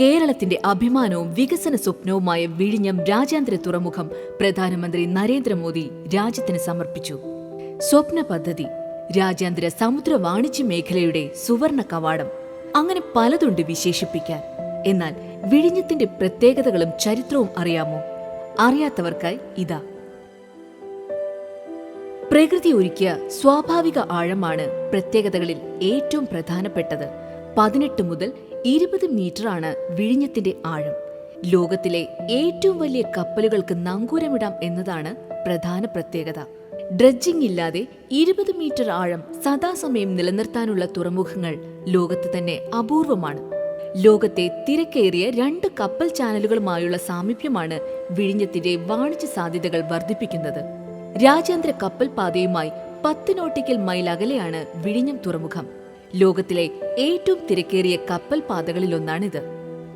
കേരളത്തിന്റെ അഭിമാനവും വികസന സ്വപ്നവുമായ വിഴിഞ്ഞം രാജ്യാന്തര തുറമുഖം പ്രധാനമന്ത്രി നരേന്ദ്രമോദി രാജ്യത്തിന് സമർപ്പിച്ചു. സ്വപ്ന പദ്ധതി രാജ്യാന്തര സമുദ്ര വാണിജ്യ മേഖലയുടെ സുവർണ കവാടം അങ്ങനെ പലതുണ്ട് വിശേഷിപ്പിക്കാൻ. എന്നാൽ വിഴിഞ്ഞത്തിന്റെ പ്രത്യേകതകളും ചരിത്രവും അറിയാമോ? അറിയാത്തവർക്കായി ഇതാ. പ്രകൃതി ഒരുക്കിയ സ്വാഭാവിക ആഴമാണ് പ്രത്യേകതകളിൽ ഏറ്റവും പ്രധാനപ്പെട്ടത്. പതിനെട്ട് മുതൽ ഇരുപത് മീറ്ററാണ് വിഴിഞ്ഞത്തിന്റെ ആഴം. ലോകത്തിലെ ഏറ്റവും വലിയ കപ്പലുകൾക്ക് നങ്കൂരമിടാം എന്നതാണ് പ്രധാന പ്രത്യേകത. ഡ്രഡ്ജിംഗ് ഇല്ലാതെ ഇരുപത് മീറ്റർ ആഴം സദാസമയം നിലനിർത്താനുള്ള തുറമുഖങ്ങൾ ലോകത്ത് തന്നെ അപൂർവമാണ്. ലോകത്തെ തിരക്കേറിയ രണ്ട് കപ്പൽ ചാനലുകളുമായുള്ള സാമീപ്യമാണ് വിഴിഞ്ഞത്തിന്റെ വാണിജ്യ സാധ്യതകൾ വർദ്ധിപ്പിക്കുന്നത്. രാജ്യാന്തര കപ്പൽ പാതയുമായി പത്ത് നോട്ടിക്കൽ മൈൽ അകലെയാണ് വിഴിഞ്ഞം തുറമുഖം. ലോകത്തിലെ ഏറ്റവും തിരക്കേറിയ കപ്പൽ പാതകളിലൊന്നാണിത്.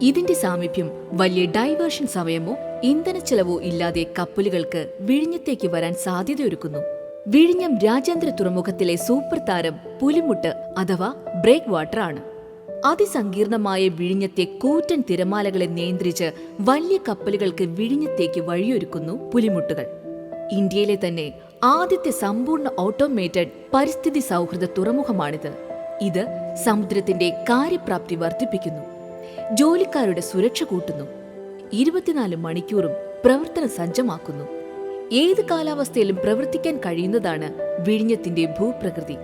ഇതിന്റെ സാമീപ്യം വലിയ ഡൈവേർഷൻ സമയമോ ഇന്ധന ചെലവോ ഇല്ലാതെ കപ്പലുകൾക്ക് വിഴിഞ്ഞത്തേക്ക് വരാൻ സാധ്യതയൊരുക്കുന്നു. വിഴിഞ്ഞം രാജ്യാന്തര തുറമുഖത്തിലെ സൂപ്പർ താരം പുലിമുട്ട് അഥവാ ബ്രേക്ക് വാട്ടർ ആണ്. അതിസങ്കീർണമായ വിഴിഞ്ഞത്തെ കൂറ്റൻ തിരമാലകളെ നിയന്ത്രിച്ച് വലിയ കപ്പലുകൾക്ക് വിഴിഞ്ഞത്തേക്ക് വഴിയൊരുക്കുന്നു പുലിമുട്ടുകൾ. ഇന്ത്യയിലെ തന്നെ ആദ്യത്തെ സമ്പൂർണ ഓട്ടോമേറ്റഡ് പരിസ്ഥിതി സൗഹൃദ തുറമുഖമാണിത്. ഇത് സമുദ്രത്തിന്റെ കാര്യപ്രാപ്തി വർദ്ധിപ്പിക്കുന്നു. ജോലിക്കാരുടെ സുരക്ഷ കൂട്ടുന്നു. ഇരുപത്തിനാല് മണിക്കൂറും പ്രവർത്തന സജ്ജമാക്കുന്നു. ഏത് കാലാവസ്ഥയിലും പ്രവർത്തിക്കാൻ കഴിയുന്നതാണ് വിഴിഞ്ഞത്തിന്റെ ഭൂപ്രകൃതി.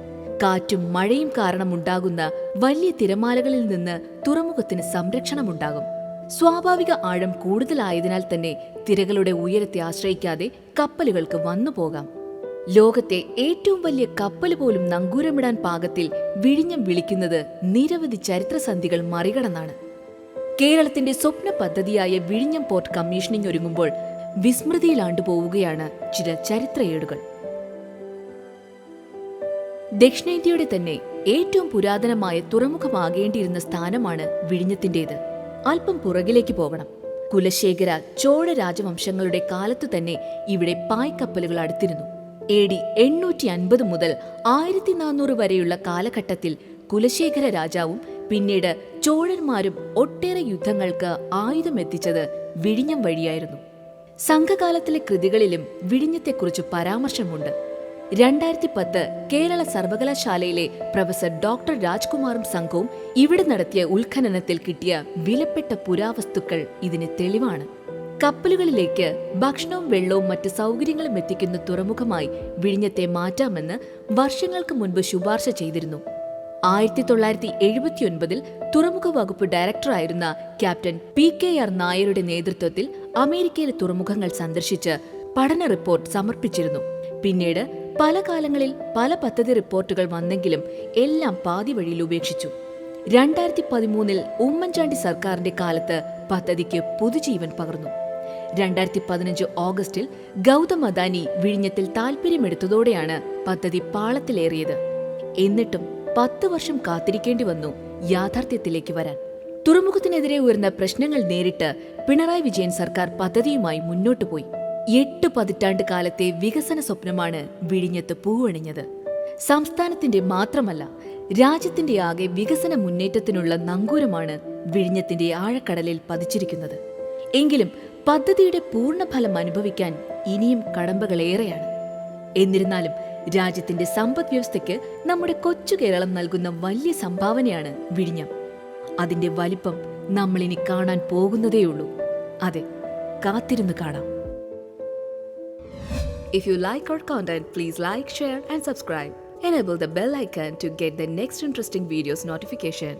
കാറ്റും മഴയും കാരണമുണ്ടാകുന്ന വലിയ തിരമാലകളിൽ നിന്ന് തുറമുഖത്തിന് സംരക്ഷണമുണ്ടാകും. സ്വാഭാവിക ആഴം കൂടുതലായതിനാൽ തന്നെ തിരകളുടെ ഉയരത്തെ ആശ്രയിക്കാതെ കപ്പലുകൾക്ക് വന്നുപോകാം. ലോകത്തെ ഏറ്റവും വലിയ കപ്പൽ പോലും നങ്കൂരമിടാൻ പാകത്തിൽ വിഴിഞ്ഞം വിളിക്കുന്നത് നിരവധി ചരിത്രസന്ധികൾ മറികടന്നാണ്. കേരളത്തിന്റെ സ്വപ്ന പദ്ധതിയായ വിഴിഞ്ഞം പോർട്ട് കമ്മീഷനിംഗ് ഒരുങ്ങുമ്പോൾ വിസ്മൃതിയിലാണ്ടുപോവുകയാണ് ചില ചരിത്രയേടുകൾ. ദക്ഷിണേന്ത്യയുടെ തന്നെ ഏറ്റവും പുരാതനമായ തുറമുഖമാകേണ്ടിയിരുന്ന സ്ഥാനമാണ് വിഴിഞ്ഞത്തിന്റേത് അല്പം പുറകിലേക്ക് പോകണം. കുലശേഖര ചോഴ രാജവംശങ്ങളുടെ കാലത്തു തന്നെ ഇവിടെ പായ്ക്കപ്പലുകൾ അടുത്തിരുന്നു. എ ഡി എണ്ണൂറ്റി അൻപത് മുതൽ ആയിരത്തി നാനൂറ് വരെയുള്ള കാലഘട്ടത്തിൽ കുലശേഖര രാജാവും പിന്നീട് ചോഴന്മാരും ഒട്ടേറെ യുദ്ധങ്ങൾക്ക് ആയുധമെത്തിച്ചത് വിഴിഞ്ഞം വഴിയായിരുന്നു. സംഘകാലത്തിലെ കൃതികളിലും വിഴിഞ്ഞത്തെക്കുറിച്ച് പരാമർശമുണ്ട്. രണ്ടായിരത്തി പത്ത് കേരള സർവകലാശാലയിലെ പ്രൊഫസർ ഡോക്ടർ രാജ്കുമാറും സംഘവും ഇവിടെ നടത്തിയ ഉത്ഖനനത്തിൽ കിട്ടിയ വിലപ്പെട്ട പുരാവസ്തുക്കൾ ഇതിന് തെളിവാണ്. കപ്പലുകളിലേക്ക് ഭക്ഷണവും വെള്ളവും മറ്റ് സൗകര്യങ്ങളും എത്തിക്കുന്ന തുറമുഖമായി വിഴിഞ്ഞത്തെ മാറ്റാമെന്ന് വർഷങ്ങൾക്ക് മുൻപ് ശുപാർശ ചെയ്തിരുന്നു. ആയിരത്തി തൊള്ളായിരത്തി എഴുപത്തിയൊൻപതിൽ തുറമുഖ വകുപ്പ് ഡയറക്ടറായിരുന്ന ക്യാപ്റ്റൻ പി കെ ആർ നായരുടെ നേതൃത്വത്തിൽ അമേരിക്കയിലെ തുറമുഖങ്ങൾ സന്ദർശിച്ച് പഠന റിപ്പോർട്ട് സമർപ്പിച്ചിരുന്നു. പിന്നീട് പല കാലങ്ങളിൽ പല പദ്ധതി റിപ്പോർട്ടുകൾ വന്നെങ്കിലും എല്ലാം പാതി വഴിയിൽ ഉപേക്ഷിച്ചു. രണ്ടായിരത്തി പതിമൂന്നിൽ ഉമ്മൻചാണ്ടി സർക്കാരിന്റെ കാലത്ത് പദ്ധതിക്ക് പുതുജീവൻ പകർന്നു. രണ്ടായിരത്തി പതിനഞ്ച് ഓഗസ്റ്റിൽ ഗൗതം അദാനി വിഴിഞ്ഞത്തിൽ താല്പര്യമെടുത്തതോടെയാണ് പദ്ധതി പാളത്തിലേറിയത്. എന്നിട്ടും പത്ത് വർഷം കാത്തിരിക്കേണ്ടി വന്നു യാഥാർത്ഥ്യത്തിലേക്ക് വരാൻ. തുറമുഖത്തിനെതിരെ ഉയർന്ന പ്രശ്നങ്ങൾ നേരിട്ട് പിണറായി വിജയൻ സർക്കാർ പദ്ധതിയുമായി മുന്നോട്ടു പോയി. എട്ട് പതിറ്റാണ്ട് കാലത്തെ വികസന സ്വപ്നമാണ് വിഴിഞ്ഞത്ത് പൂവണിഞ്ഞത്. സംസ്ഥാനത്തിന്റെ മാത്രമല്ല രാജ്യത്തിന്റെ ആകെ വികസന മുന്നേറ്റത്തിനുള്ള നങ്കൂരമാണ് വിഴിഞ്ഞത്തിന്റെ ആഴക്കടലിൽ പതിച്ചിരിക്കുന്നത്. എങ്കിലും പദ്ധതിയുടെ പൂർണഫലം അനുഭവിക്കാൻ ഇനിയും കടമ്പകളേറെയാണ് എന്നിരുന്നാലും രാജ്യത്തിന്റെ സമ്പദ് വ്യവസ്ഥയ്ക്ക് നമ്മുടെ കൊച്ചു കേരളം നൽകുന്ന വലിയ സംഭാവനയാണ് വിഴിഞ്ഞം അതിന്റെ വലിപ്പം നമ്മളിനി കാണാൻ പോകുന്നതേയുള്ളൂ അതെ കാത്തിരുന്നു കാണാം if you like our content, please like, share, and subscribe. Enable the bell icon to get the next interesting videos notification.